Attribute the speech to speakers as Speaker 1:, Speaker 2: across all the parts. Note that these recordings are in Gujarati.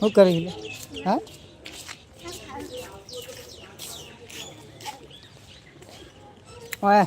Speaker 1: શું કરી લે. હા? ઓય.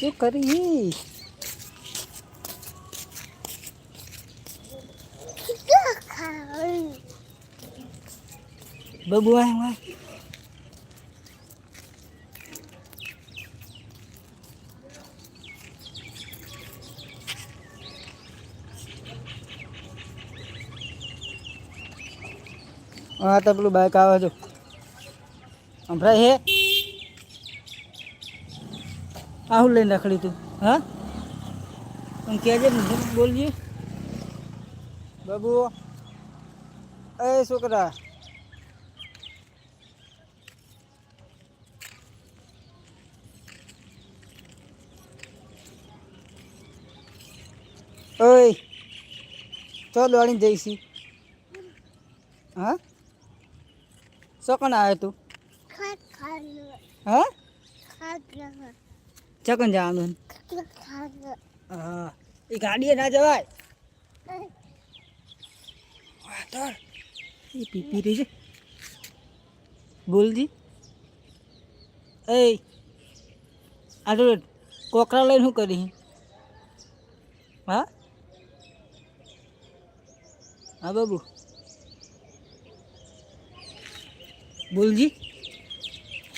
Speaker 1: શું કરી બબુ આય. હા, તો પેલું બાઇક આવે જો સંભળાય હે? આવું લઈને રખડી તું, હા? તું કહેજે બોલજે બાબુ, એ છોકરા. ઓય, ચો દોડીને જઈશી? હા? ચોકન આવે તું? હા? ચકન જવાનું? હા. એ ગાડીએ ના જવાય? બોલજી એ આ કોકરા લઈને શું કરી? હા? હા, બાબુ. બોલજી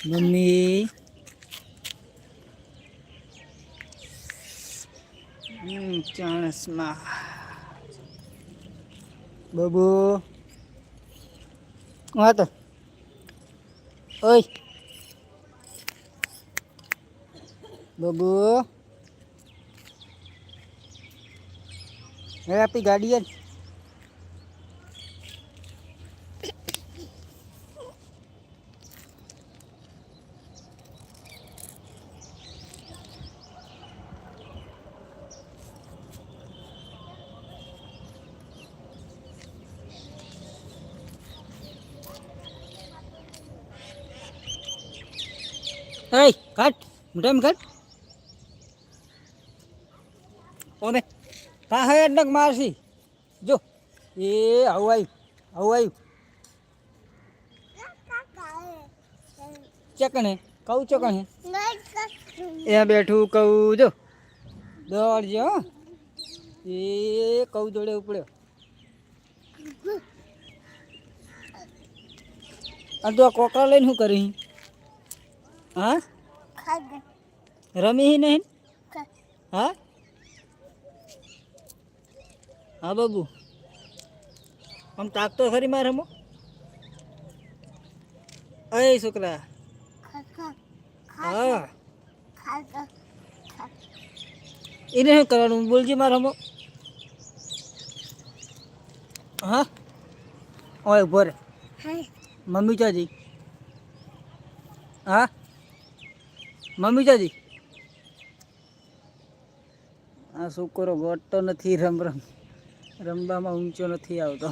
Speaker 1: મમ્મી હમ, ચાણસમાં બાબુ હા તો ઓય બાબુ હે આપી ગાડી જ Hey, કાટ મોટામાં કાટ. ઓમે કા હે નક મારસી જો એ આવું આવ્યું આવું આવ્યું ચકણ કહું ચકણ. એ બેઠું કહું જો. દોડજે હો. એ કહું જોડે ઉપડ્યો. અને તો આ કોકરા લઈને શું કરી? હા? રમી નહીં? હા? હા બાબુ. આમ તાકતો ખરી મારે રમો અય છોકરા. હા. એને શું કરવાનું? બોલજી મારે રમો હા? ઓય ઊભો રે. મમ્મી ચાજી હા? મમ્મી જાજી. આ છોકરો ગોટતો નથી રમ રમ. રમવામાં ઊંચો નથી આવતો.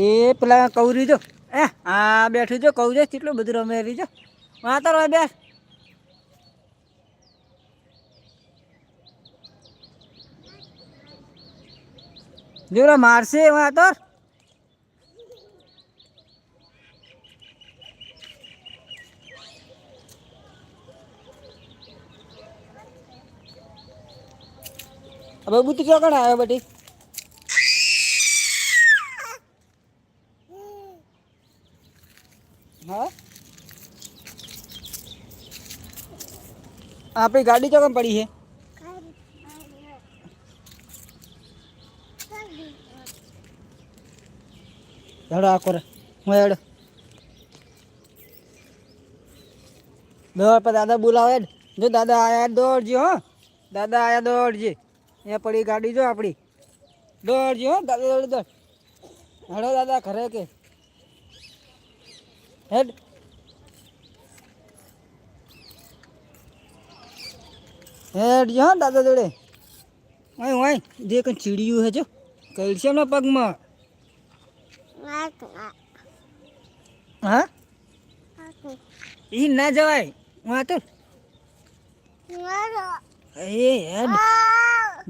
Speaker 1: એ પેલા કહું રીજો એ, આ બેઠું જો કહું છે કેટલું બધું રમે રીજો જો. વાં તો બે જોરા મારશે વાં હવે બુદ્ધિ ક્યાં કણ આવ્યો બટી? હા? આપણી ગાડી ચોકમ પડી છે? હેડો આ કરે, હું હેડો. દોડ પર દાદા બોલાવે. જો દાદા આયા દોડજી હો. દાદા આયા દોડજી. અહીંયા પડી ગાડી જો આપણી. દોડજો હો દાદા દોડ દોડ. હેડો દાદા ઘરે કે. હેડ. હેડ જો દાદા દોડે ઓય ઓય જે કંઈ ચીડિયું હે જો. કેલ્શિયમના પગમાં. હા? ઈ ના જવાય. વાતો તો એ હેડ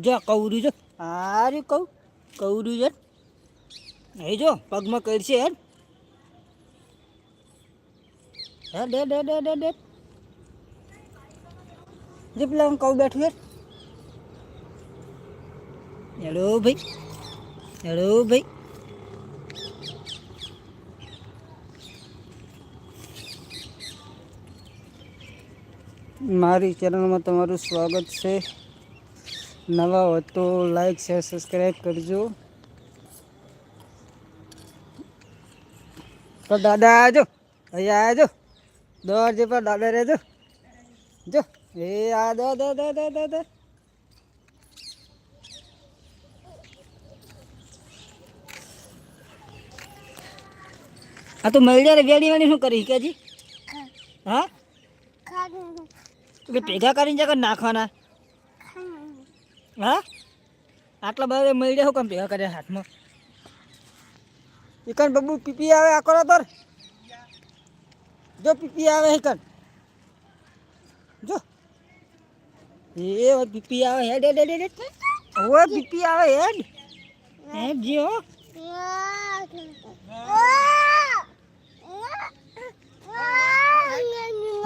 Speaker 1: જો કવરું જો. હારું કહું કવરું જો એ જો, પગમાં કરશે હેડ હેડ હેડ હેડ હેડ હેડ જે પેલા કહું બેઠું હેડ હેડો ભાઈ હેડો ભાઈ. મારી ચેનલમાં તમારું સ્વાગત છે. નવા હોય તો લાઈક શેર સબસ્ક્રાઈબ કરજો. તો દાદા આજો અહીંયા આજો દોડ જે પર દાદા રહેજો. જો એ આ દો દો દો દો દો દો. આ તો મળી રે વેડી વેડી શું કરી કે જી હા. એટલે ભેગા કરીને જગર નાખવાના? હા? આટલા બધા મળી જાય કેમ ભેગા કર્યા હાથમાં? એકન બબુ પીપી આવે આ કરો તર જો પીપી આવે એકન જો. એ પીપી આવે હેડ હેડ હેડ હેડ. ઓ પીપી આવે હેડ. હેડ જીઓ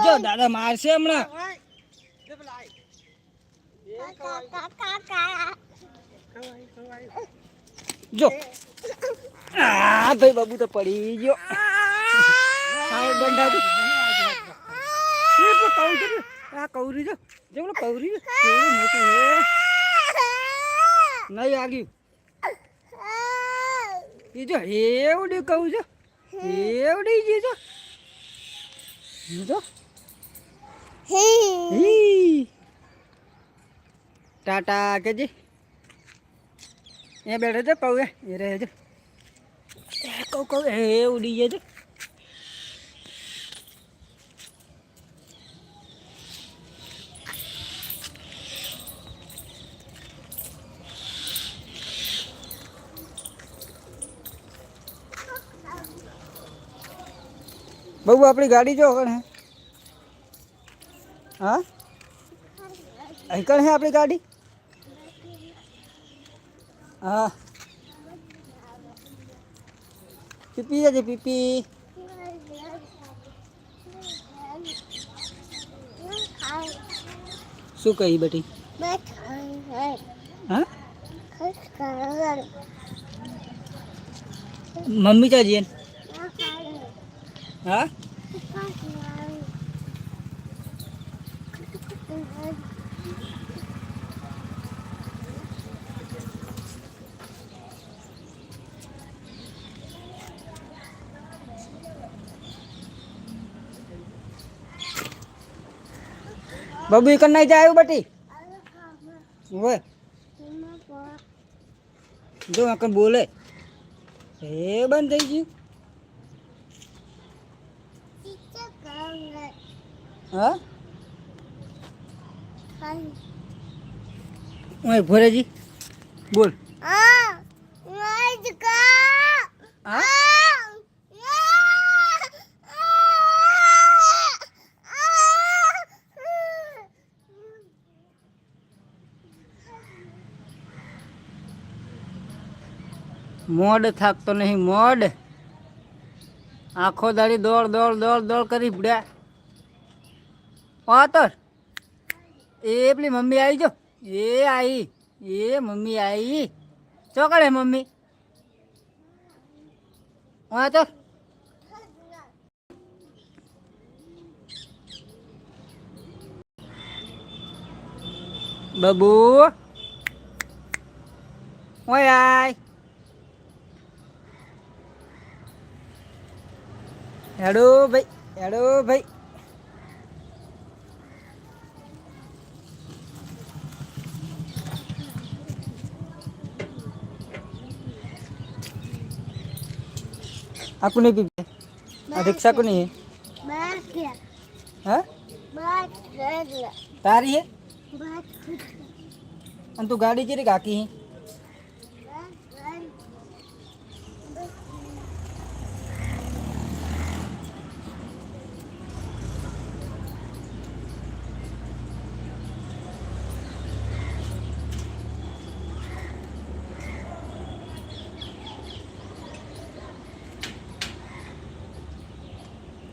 Speaker 1: જો દાદા મારશે હમણાં. જો. આ ભાઈ બાબુ તો પડી ગયો. બંધા તો ને, આ કૌરી જો. જો પેલો કૌરી જો. કેવું મોટું હે નહીં આગી. એ જો એવડી કહું છું. એવડી જે. જો. જો હી. ટાટા કેજી એ બેઠો છે કહું એ રહે છે. કહું કહું, એ ઉડી જાય છે. બહુ આપણી ગાડી જો કણ હા. અહીં કણ હે આપણી ગાડી? પીપી જજે પીપી? શું કહી બેટી? મમ્મી ચાજી હા? બબુ કન નહીં જાય આવ્યું બટી? ઓય. જો આકન બોલે. એ બંધ થઈ ગયું. હા? ઓય ભોરેજી બોલ. હા? મોડ થાકતો નહીં, મોડ. આખો દાડી દોડ દોડ દોડ દોડ કરી ભડ્યા પાતર. એ પેલી મમ્મી આવી જો. એ આવી એ મમ્મી આવી ચોકડે મમ્મી? તો બબુ. ઓય આય. હેડો ભાઈ હેડો ભાઈ. આ કોની પીપી આ રિક્ષા કોની હે? હા તારી હે અને તું ગાડી ચેરી કાકી હે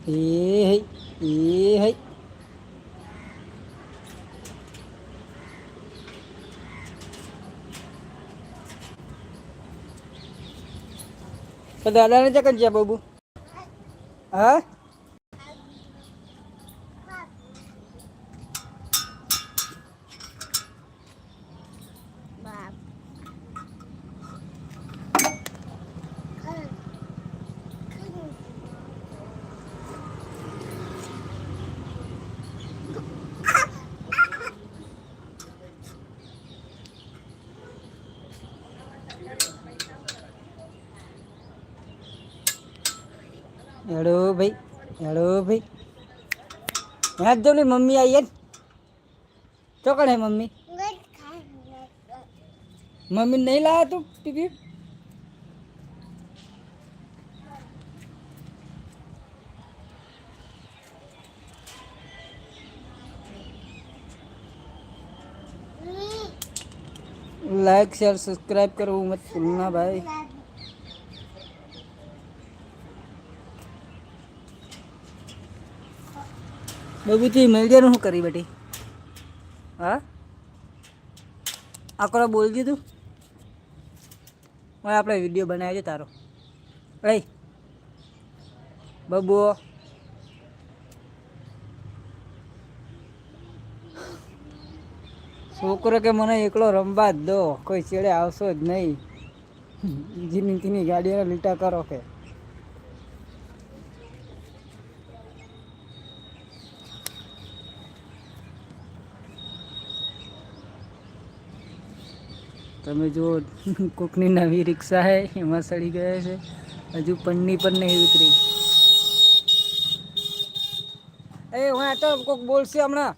Speaker 1: એ હઈ એ હઈ તો દાદાને ચકન છે બાબુ? હા? હેડો ભાઈ હેડો ભાઈ. જો ને મમ્મી આવી ચોકડ હે મમ્મી? મમ્મી નહીં લાયા તું પીપી લાઈક શેર સબસ્ક્રાઇબ કરવું મત ભૂલના ભાઈ. બબુથી મેળજેનું શું કરી બેટી. હા? આકરો બોલ દીધું? હવે આપણે વીડિયો બનાવ્યો છે તારો. લઈ. બબુ. છોકરો કે મને એકલો રમવા જ દો. કોઈ ચેડે આવશો જ નહીં. જીની તીની ગાડીઓને લીટા કરો કે. તમે જુઓ કોકની નવી રિક્ષા હે એમાં સડી ગયા છે. હજુ પન્ની પણ નહીં ઉતરી. એ હું તો કોક બોલશે હમણાં.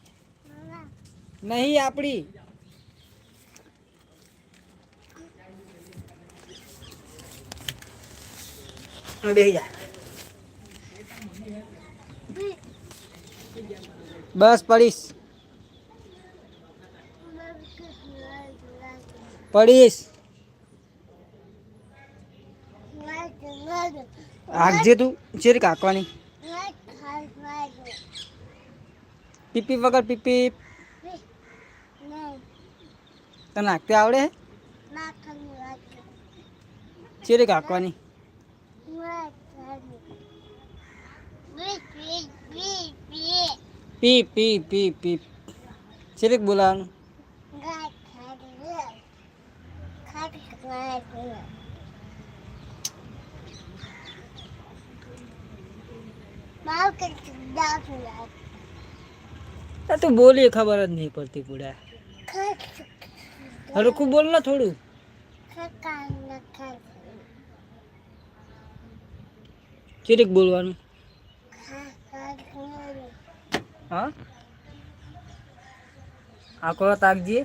Speaker 1: નહીં આપણી બસ પડીશ. પડીશ આગજે તું ચેરી કાકવાની પીપી વગર પીપી તને નાખતે આવડે હે ચેરી કાકવાની પી પી પી પી ચેરીક બોલાવાનું આ તું બોલી ખબર જ નહીં પડતી પૂડા હરખું બોલ ને થોડું. ચેરીક બોલવાનું? હા? આંકડો તાકજે.